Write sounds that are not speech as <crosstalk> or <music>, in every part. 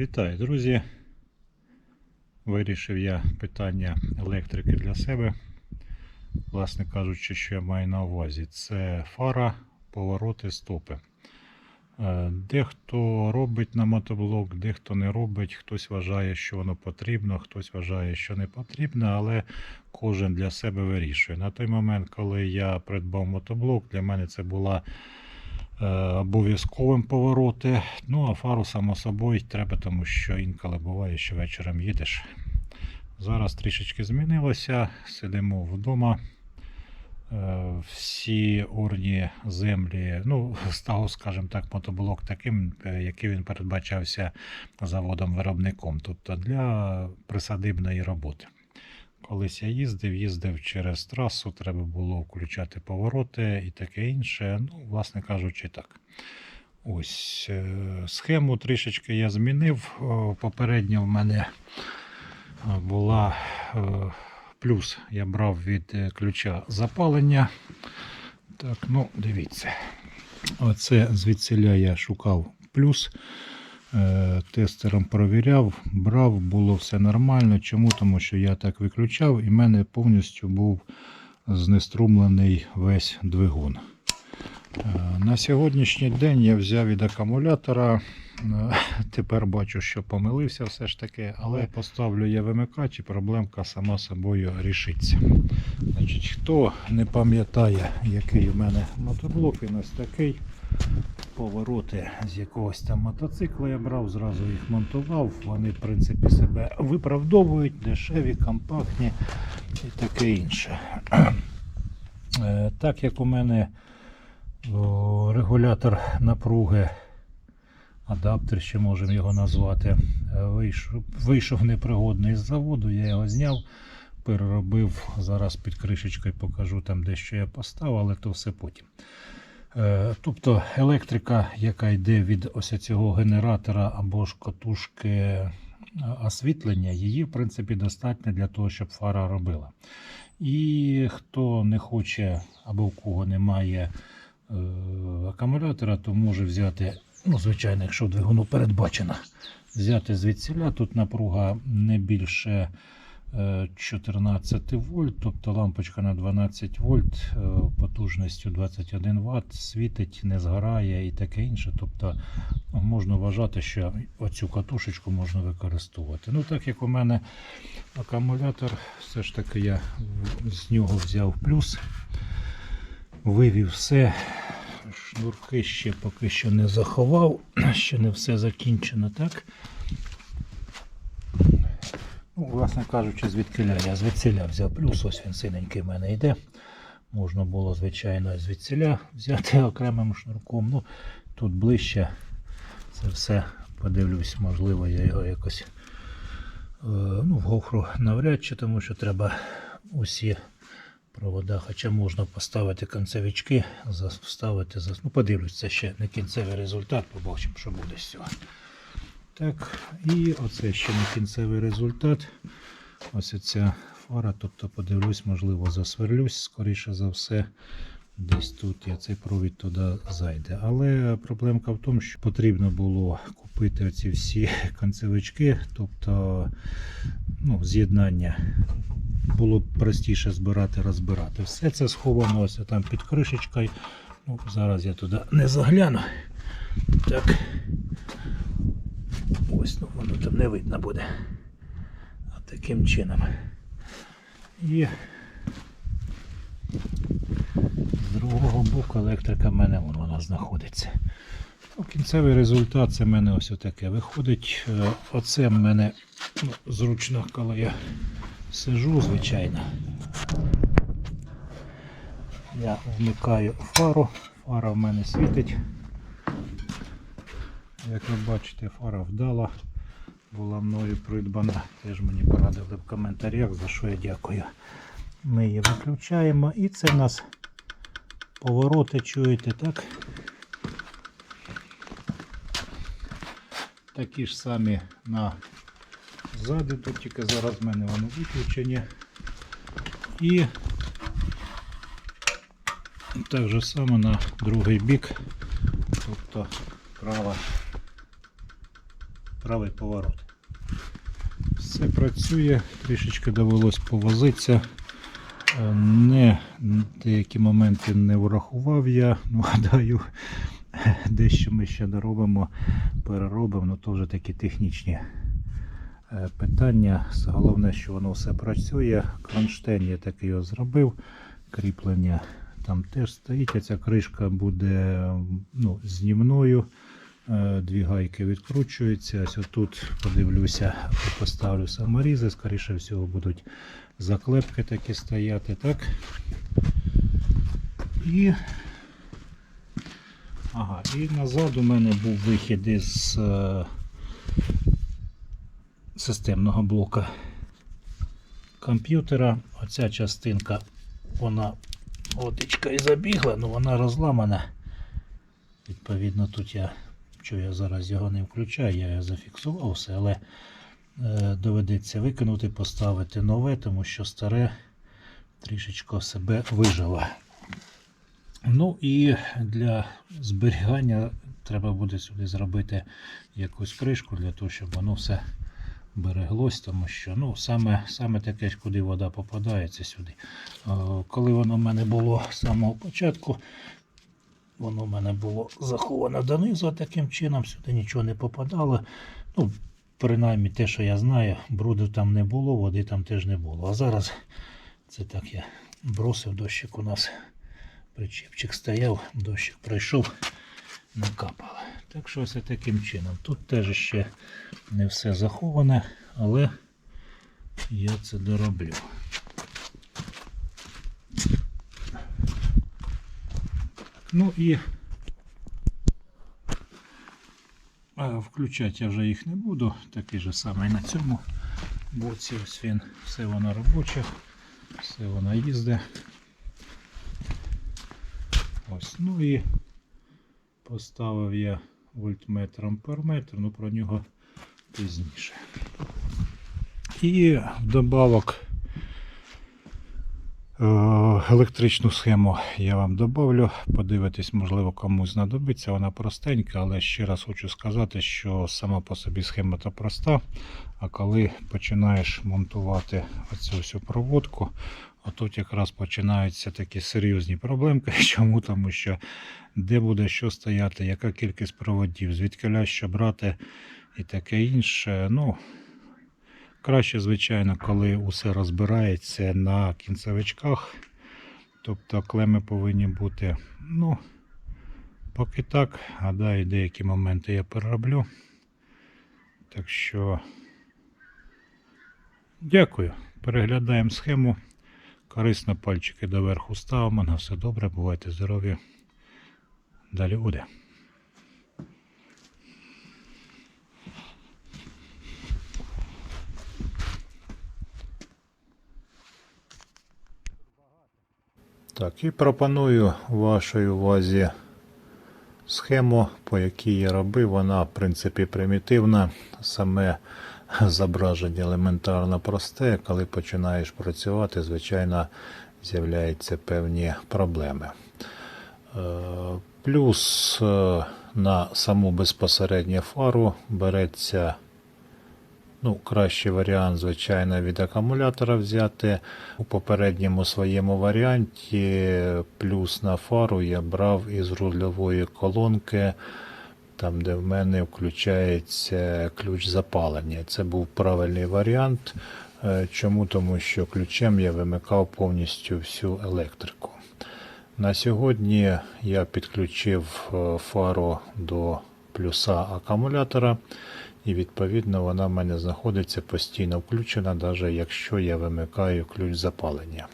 Вітаю, друзі. Вирішив я питання електрики для себе. Власне кажучи, що я маю на увазі, це фара, повороти, стопи. Е, Дехто робить на мотоблок, дехто не робить, хтось вважає, що воно потрібно, хтось вважає, що не потрібно, але кожен для себе вирішує. На той момент, коли я придбав мотоблок, для мене це була обов'язковим повороти. Ну, а фару, само собою, треба, тому що інколи буває, що вечором їдеш. Зараз трішечки змінилося, сидимо вдома. Е, Всі орні землі, ну, став, скажімо так, мотоблок таким, е, який він передбачався заводом-виробником, тобто для присадибної роботи. Колись я їздив, їздив через трасу, треба було включати повороти і таке інше. Ну, власне кажучи, так. Ось е, схему трішечки я змінив. Попередньо в мене е, була е, плюс. Я брав від ключа запалення. Так, ну, дивіться. Оце звідсиля я шукав плюс. Е, Тестером провіряв, брав, було все нормально. Чому? Тому що я так виключав і в мене повністю був знеструмлений весь двигун. Е, На сьогоднішній день я взяв від акумулятора. Е, Тепер бачу, що помилився все ж таки, але поставлю я вимикач і проблемка сама собою рішиться. Значить, хто не пам'ятає, який у мене мотоблок, він ось такий. Повороти з якогось там мотоцикла я брав, зразу їх монтував. Вони, в принципі, себе виправдовують, дешеві, компактні і таке інше. Е, Так як у мене регулятор напруги, адаптер, ще можемо його назвати, е, вийшов, вийшов непригодний з заводу, я його зняв, переробив. Зараз під кришечкою покажу там дещо я поставив, але то все потім. Е, Тобто електрика, яка йде від ось цього генератора або ж катушки е, освітлення, її в принципі достатньо для того, щоб фара робила. І хто не хоче або у кого немає е, акумулятора, то може взяти, ну, звичайно, якщо двигуну передбачено, взяти звідсіля. Тут напруга не більше 14 вольт, тобто лампочка на 12 вольт е, потужністю 21 Вт світить, не згорає і таке інше. Тобто можна вважати, що оцю катушечку можна використовувати. Ну, так як у мене акумулятор, все ж таки я з нього взяв плюс, вивів все. Шнурки ще поки що не заховав, <clears throat> ще не все закінчено, так? Ну, власне кажучи, звідкиля я звідсиля взяв плюс, ось він синенький в мене йде. Можна було, звичайно, звідсиля взяти <laughs> окремим шнурком. Ну, тут ближче це все подивлюсь, можливо, я його якось е, ну, в гофру навряд чи, тому що треба усі провода, хоча можна поставити концевички, за- вставити, ну подивлюсь, це ще не кінцевий результат, побачимо, що буде з цього. Так, і оце ще не кінцевий результат. Ось ця фара, тобто подивлюсь, можливо, засверлюсь, скоріше за все. Десь тут я цей провід туди зайде. Але проблемка в тому, що потрібно було купити оці всі <laughs> концевички, тобто ну, з'єднання. Було б простіше збирати, розбирати. Все це сховано ось там під кришечкою. Ну, зараз я туди не загляну. Так. Ось, ну воно там не видно буде. А таким чином. І з другого боку електрика в мене вон вона знаходиться. Ну, кінцевий результат це в мене ось таке виходить. Е, Оце в мене ну, зручно, коли я сижу, звичайно. Я вмикаю фару, фара в мене світить. Як ви бачите, фара вдала, була мною придбана. Теж мені порадили в коментарях, за що я дякую. Ми її виключаємо і це в нас повороти, чуєте, так? Такі ж самі на ззаду, тут тільки зараз в мене вони виключені. І так же само на другий бік, тобто права правий поворот. Все працює, трішечки довелось повозитися. Е, Не, деякі моменти не врахував я, <laughs> ну гадаю, дещо ми ще доробимо, переробимо, ну то вже такі технічні е, питання. Головне, що воно все працює. Кронштейн я таки його зробив, кріплення там теж стоїть, а ця кришка буде ну, знімною. Е, Дві гайки відкручуються. Ось отут подивлюся, поставлю саморізи, скоріше всього будуть заклепки такі стояти, так? І, ага, і назад у мене був вихід із е, системного блока комп'ютера. Оця частинка, вона водичка і забігла, але вона розламана. Відповідно, тут я, що я зараз його не включаю, я зафіксував все, але е, доведеться викинути, поставити нове, тому що старе трішечко себе вижило. Ну і для зберігання треба буде сюди зробити якусь кришку для того, щоб воно все береглось, тому що ну, саме, саме таке, куди вода попадає, це сюди. Е, Коли воно в мене було з самого початку, воно в мене було заховано донизу а таким чином, сюди нічого не попадало. Ну, принаймні те, що я знаю, бруду там не було, води там теж не було. А зараз це так я бросив дощик у нас. Причепчик стояв, дощик пройшов, накапало. Так що ось таким чином. Тут теж ще не все заховане, але я це дороблю. Ну і включати я вже їх не буду. Такий же самий на цьому боці. Ось він, все воно робоче, все воно їздить. Ось, ну і поставив я вольтметр амперметр, ну про нього пізніше. І вдобавок електричну схему я вам добавлю. Подивитись, можливо, комусь знадобиться. Вона простенька, але ще раз хочу сказати, що сама по собі схема та проста. А коли починаєш монтувати оцю всю проводку, отут якраз починаються такі серйозні проблемки. <laughs> Чому? Тому що де буде що стояти, яка кількість проводів, звідки що брати і таке інше. Ну, краще, звичайно, коли усе розбирається на кінцевичках. Тобто клеми повинні бути. Ну, поки так, гадаю, деякі моменти я перероблю. Так що, дякую. Переглядаємо схему. Корисно пальчики доверху ставимо. На все добре, бувайте здорові. Далі буде. Так, і пропоную вашій увазі схему, по якій я робив. Вона, в принципі, примітивна. Саме зображення елементарно просте. Коли починаєш працювати, звичайно, з'являються певні проблеми. Е, Плюс е, на саму безпосередню фару береться ну, кращий варіант, звичайно, від акумулятора взяти. У попередньому своєму варіанті плюс на фару я брав із рульової колонки, там, де в мене включається ключ запалення. Це був правильний варіант. Е, Чому? Тому що ключем я вимикав повністю всю електрику. На сьогодні я підключив е, фару до плюса акумулятора, і відповідно вона в мене знаходиться постійно включена, навіть якщо я вимикаю ключ запалення.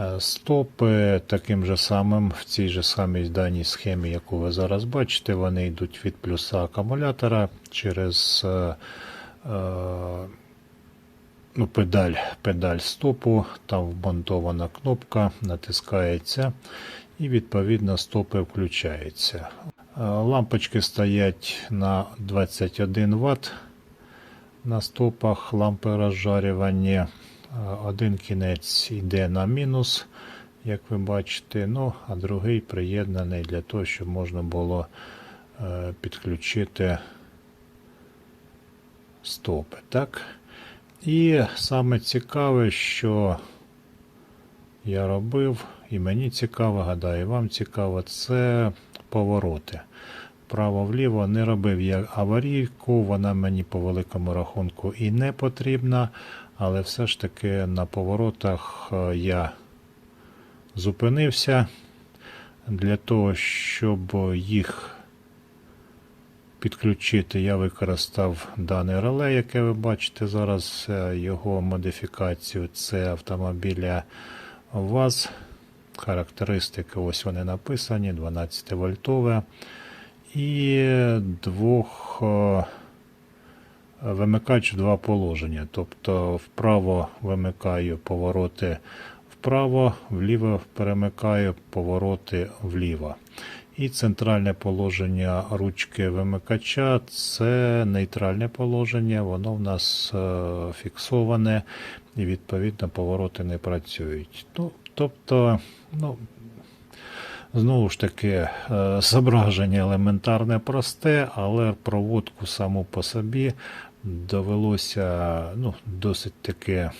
Е, Стопи таким же самим в цій же самій даній схемі, яку ви зараз бачите, вони йдуть від плюса акумулятора через е, е, ну, педаль, педаль стопу, там вмонтована кнопка, натискається і відповідно стопи включаються. Лампочки стоять на 21 Вт на стопах лампи розжарювання. Один кінець йде на мінус, як ви бачите, ну, а другий приєднаний для того, щоб можна було е, підключити стопи. Так? І саме цікаве, що я робив, і мені цікаво, гадаю, вам цікаво, це повороти. Право-вліво не робив я аварійку, вона мені по великому рахунку і не потрібна, але все ж таки на поворотах е, я зупинився для того, щоб їх підключити, я використав дане реле, яке ви бачите зараз, е, його модифікацію. Це автомобіля ВАЗ. Характеристики, ось вони написані, 12 вольтове. І двох е, вимикач в два положення. Тобто вправо вимикаю повороти вправо, вліво перемикаю повороти вліво. І центральне положення ручки вимикача це нейтральне положення, воно в нас е, фіксоване і відповідно повороти не працюють. Ну, тобто, ну, Знову ж таки, е, зображення елементарне просте, але проводку саму по собі довелося ну, досить таки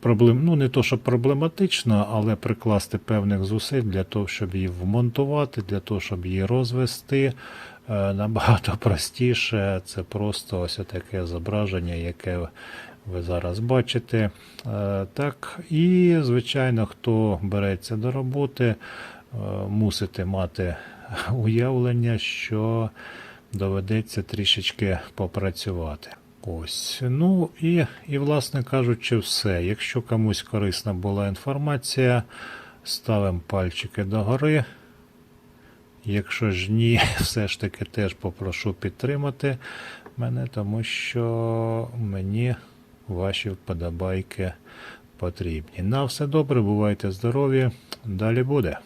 проблем, ну не то, що проблематично, але прикласти певних зусиль для того, щоб її вмонтувати, для того, щоб її розвести. Е, Набагато <laughs> простіше. Це просто ось таке зображення, яке ви зараз бачите. Е, Так, і, звичайно, хто береться до роботи, е, мусите мати <laughs> уявлення, що доведеться трішечки попрацювати. Ось. Ну і, і, власне кажучи, все. Якщо комусь корисна була інформація, ставимо пальчики догори. Якщо ж ні, <laughs> все ж таки теж попрошу підтримати мене, тому що мені ваші вподобайки потрібні. На все добре, бувайте здорові. Далі буде.